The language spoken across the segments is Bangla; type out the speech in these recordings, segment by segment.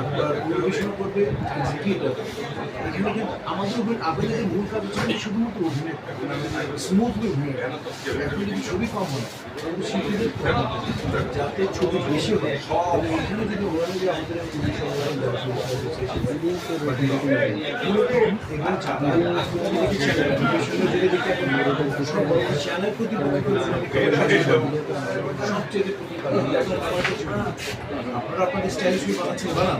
আপনার পরিবেশনা করবে এখানে কিন্তু আমাদের মূল কাজ হচ্ছে শুধুমাত্র স্মুথলি অভিনয় এখন যদি ছবি কম হয়, তাহলে শিল্পীদের যাতে ছবি বেশি হয় এবং এখানে যদি ওরা যদি আমাদের আপনারা আপনাদের স্টাইলিশ বানাচ্ছেন, বানান।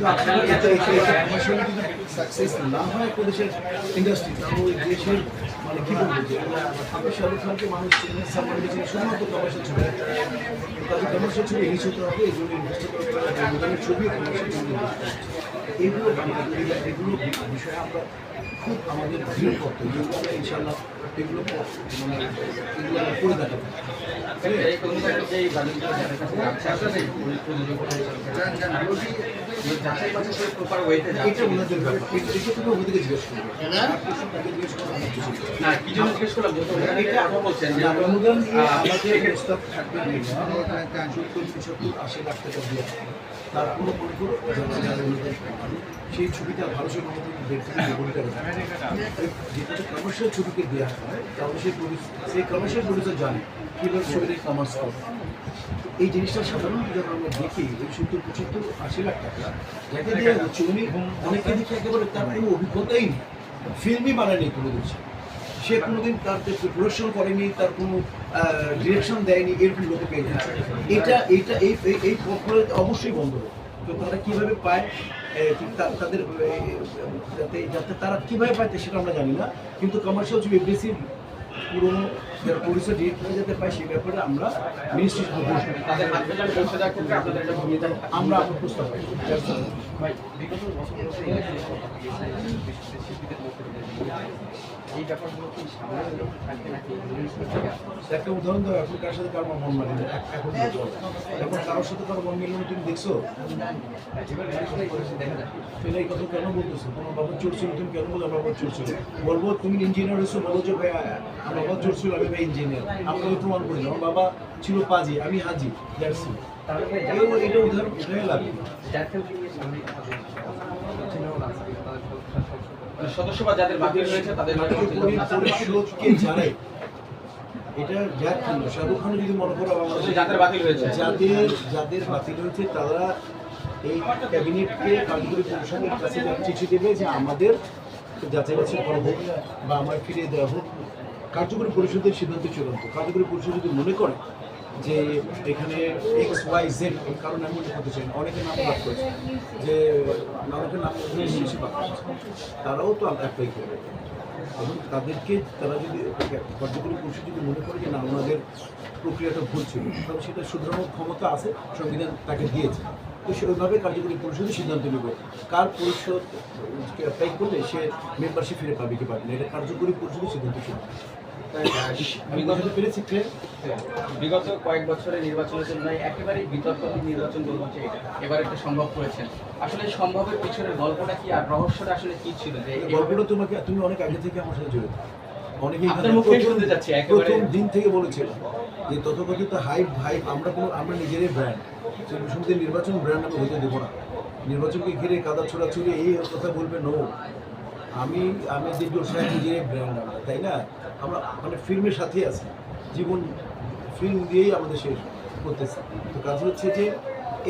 কিন্তু আপনারা যদি সাকসেস না হয় একটা দেশের ইন্ডাস্ট্রি তাহলে ওই দেশের মানে কি বলব যে আপনি শাহরুখ খানকে মানুষ চেনে সালমান শুধুমাত্র কমার্শিয়াল ছবি তাদের কমার্শিয়াল ছবি রিলিজ হতে হবে এই জন্য ইনভেস্ট করতে হবে মোবাইলের ছবি কমার্শিয়াল ছবি এগুলো এগুলো বিষয়ে আমরা খুব আমাদের দৃঢ় করতে যেগুলো আমরা ইনশাল্লাহ এগুলো মানে এগুলো আমরা করে দেখাবো। প্রযোজক যাচাই বাছাই করে প্রপার ওয়েতে এটা ওনাদের ব্যাপার এটা এটা তুমি ওদেরকে জিজ্ঞেস করবে আর কিছু তাকে জিজ্ঞেস করবে আমার কিছু না। না কি জন্য জিজ্ঞেস করলাম যেহেতু এটা কথা বলছেন যে অনুদান আমাদের প্রস্তাব থাকবে না। আশি লাখ টাকা দিয়ে তার কোনো যারা অনুদান পান, সেই ছবিটা। যেটা কমার্শিয়াল ছবিকে দেওয়া হয় তাহলে সেই সেই কমার্শিয়াল জানে কীভাবে ছবিটা কমার্স এই জিনিসটা সাধারণত যখন আমরা দেখি সত্তর পঁচাত্তর, আশি লাখ টাকা উনি অনেকে দেখি একেবারে তার কোনো অভিজ্ঞতাই নেই। ফিল্মই বানায়নি কোনো কিছু সে কোনোদিন তার প্রোডাকশন করেনি, তার কোনো ডিরেকশন দেয়নি, এরকম লোকে পেয়ে যাচ্ছে। এটা এইটা এই, এই- অবশ্যই বন্ধ। তো তারা কীভাবে পায়? তাদের যাতে যাতে তারা কীভাবে পায় সেটা আমরা জানি না, কিন্তু কমার্শিয়াল ছবি বেশি পুরোনো যারা পরিচয় ডিরেক্টর যাতে পায় সেই ব্যাপারে আমরা মিনিস্ট্রি তাদের হাত আপনাদের একটা ভূমিকা আমরা আপনার প্রস্তাব ভাই বিগত এই সামনে নাকি একটা উদাহরণ দাও এখন কার সাথে কার মন মানে এখন এখন কারোর সাথে কারও মন তুমি দেখছ? তাহলে এই কথা কেন বলতেছো? তোমার বাবা চোর ছিল তুমি কেন বলো বাবা চোর ছিল? বলব তুমি ইঞ্জিনিয়ার হয়েছো বলো যে ভাই আমার বাবা চোর ছিল আমি ভাই ইঞ্জিনিয়ার আপনাকে প্রমাণ করি আমার বাবা ছিল পাজি আমি হাজি এটা উদাহরণ তাদের সদস্য- বা যাদের বাতিল হয়েছে তাদের পরিশোধকে জানাই এটা যাক কেন শাহরুখ খান যদি মনে করো যাদের বাতিল হয়েছে যাদের যাদের বাতিল হয়েছে তারা এই ক্যাবিনেটকে কার্যকরী পরিষদের কাছে চিঠি দেবে যে আমাদের যাচাই বাছাই করা হোক বা আমার ফিরিয়ে দেওয়া হোক। কার্যকরী পরিষদের সিদ্ধান্ত চূড়ান্ত। কার্যকরী পরিষদ যদি মনে করে যে এখানে এক্স ওয়াই জেড কারণে আমি উল্লেখ করতে চাই না অনেকে নাম বাদ করেছে যে অনেকের নাম বেশি বাদ করেছে। তারাও তো অ্যাপ্লাই করবে। এবং তাদেরকে তারা যদি কার্যকরী পরিষদ যদি মনে করে যে না, ওনাদের প্রক্রিয়াটা ভুল ছিল তাহলে সেটা শুধরানোর ক্ষমতা আছে, সংবিধান তাকে দিয়েছে। তো কার্যকরী পরিষদের সিদ্ধান্ত নেব। কার পরিষদ অ্যাপ্লাই করলে সে মেম্বারশিপ ফিরে পাবে কি পাবে না? এটা কার্যকরী পরিষদের সিদ্ধান্ত পেরেছি বিগত কয়েক বছরের নির্বাচনের জন্য একেবারেই নির্বাচন এবার একটা সম্ভব করেছেন। আসলে সম্ভবের পিছনের গল্পটা কি আর রহস্যটা আসলে কি ছিল? যে গল্পটা তোমাকে তুমি অনেক আগে থেকে আমার সাথে জড়িত। অনেকে শুনতে যাচ্ছি প্রথম দিন থেকে বলেছিলাম যে তথাকথিত হাইপ হাইপ আমরা কোনো আমরা নিজেরাই ব্র্যান্ড শুনতে নির্বাচন ব্র্যান্ড আমি হইতে দেবো না। নির্বাচনকে ঘিরে কাদা ছোড়াছুড়ি এই কথা বলবে নো। আমি আমি দিগ্গজ সাহেব নিজে ব্র্যান্ড আমরা তাই না? আমরা মানে ফিল্মের সাথেই আছি। জীবন, ফিল্ম দিয়েই আমাদের শেষ করতেছে। তো কাজ হচ্ছে যে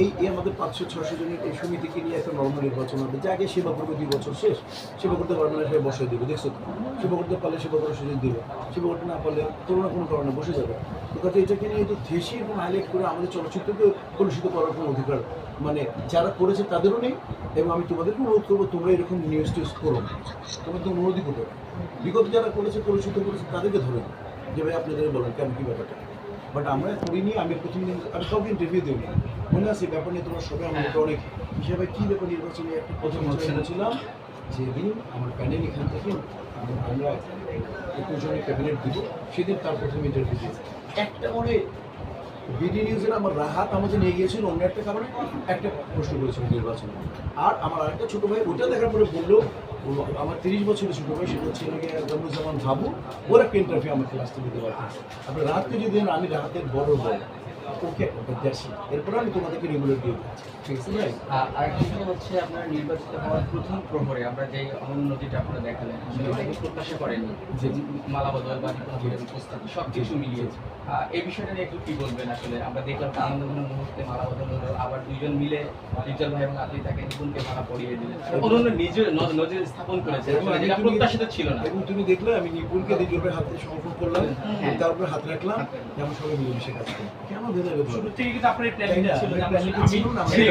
এই আমাদের পাঁচশো, ছশো জনের এই সমিতিকে নিয়ে একটা নর্মাল নির্বাচন হবে। যাকে সেবা করবে দুই বছর শেষ, সেবা করতে পারবে না, সে বসে দেবে, দেখছ তো? সেবা করতে পারলে সেবা করার সুযোগ দেবে, সেবা করতে না পারলে কোনো না কোনো কারণে বসে যাবে। তো এটাকে নিয়ে তো দেশি এবং হাইলাইট করে আমাদের চলচ্চিত্রকে কলুষিত করার কোনো অধিকার মানে যারা করেছে তাদেরও নেই এবং আমি তোমাদেরকে অনুরোধ করব, তোমরা এরকম নিউজ টিউজ করো। না। তোমরা তো অনুরোধই করবে বিগত যারা করেছে, কলুষিত করেছে, তাদেরকে ধরে যে ভাই আপনাদের বলেন কেন, কী ব্যাপারটা? বাট আমরা করিনি আমি প্রথম দিন আমি কাউকে ইন্টারভিউ দিইনি। মনে আছে ব্যাপার নিয়ে তোমার সবাই আমাকে অনেক হিসাবে কী ব্যাপার নির্বাচনে একটা প্রথম ছিলাম যেদিন আমার প্যানেল এখান থেকে আমরা একুশ জনের ক্যাবিনেট দিব সেদিন তার প্রথম ইন্টারভিউ দিয়েছি। একটা মনে বিডি নিউজের আমার রাহাত আমাকে নিয়ে গিয়েছিল অন্য একটা কারণে একটা প্রশ্ন করেছিল নির্বাচন। আর আমার আরেকটা ছোটো ভাই, ওটা দেখার পরে বলল আমার তিরিশ বছরের ছোটো ভাই, সেটা হচ্ছে জামুজামান ভাবু। ওর একটা ইন্টারভিউ আমাকে লাস্টে দিতে পারতাম আপনি রাহাতকে যদি আমি রাহাতের বড় বল ওকে দেখছি এরপরে আমি তোমাদেরকে রেগুলার দিয়ে দিচ্ছি। ঠিক আছে ভাই? আর হচ্ছে আপনার নির্বাচিত হওয়ার প্রথম প্রহরে আমরা যে অনন্য আপনারা দেখালেন আসলে এটাকে প্রত্যাশা করেননি যে মালাবদল বা নিপুণের উপস্থিতি সব কিছু মিলিয়ে। এই বিষয়টা নিয়ে একটু কি বলবেন আসলে? আমরা দেখলাম আনন্দঘন মুহূর্তে মালাবদল হলো আবার দুইজন মিলে লিটল ভাই এবং আপনি তাকে নিপুণকে মালা পরিয়ে দিলেন। অনন্য নিজে ন- স্থাপন করেছে যেটা প্রত্যাশিত ছিল না। এবং তুমি দেখলে আমি নিপুণকে দ্বিতীয়বার হাতে সমর্পণ করলাম হ্যাঁ। তার উপরে হাত রাখলাম যেমন সবাই মিলেমিশে কাজ করি ভেদ শুরু থেকে কিন্তু আপনার প্ল্যানিংটা ছিল আমি আমি ছিল না, ছিল।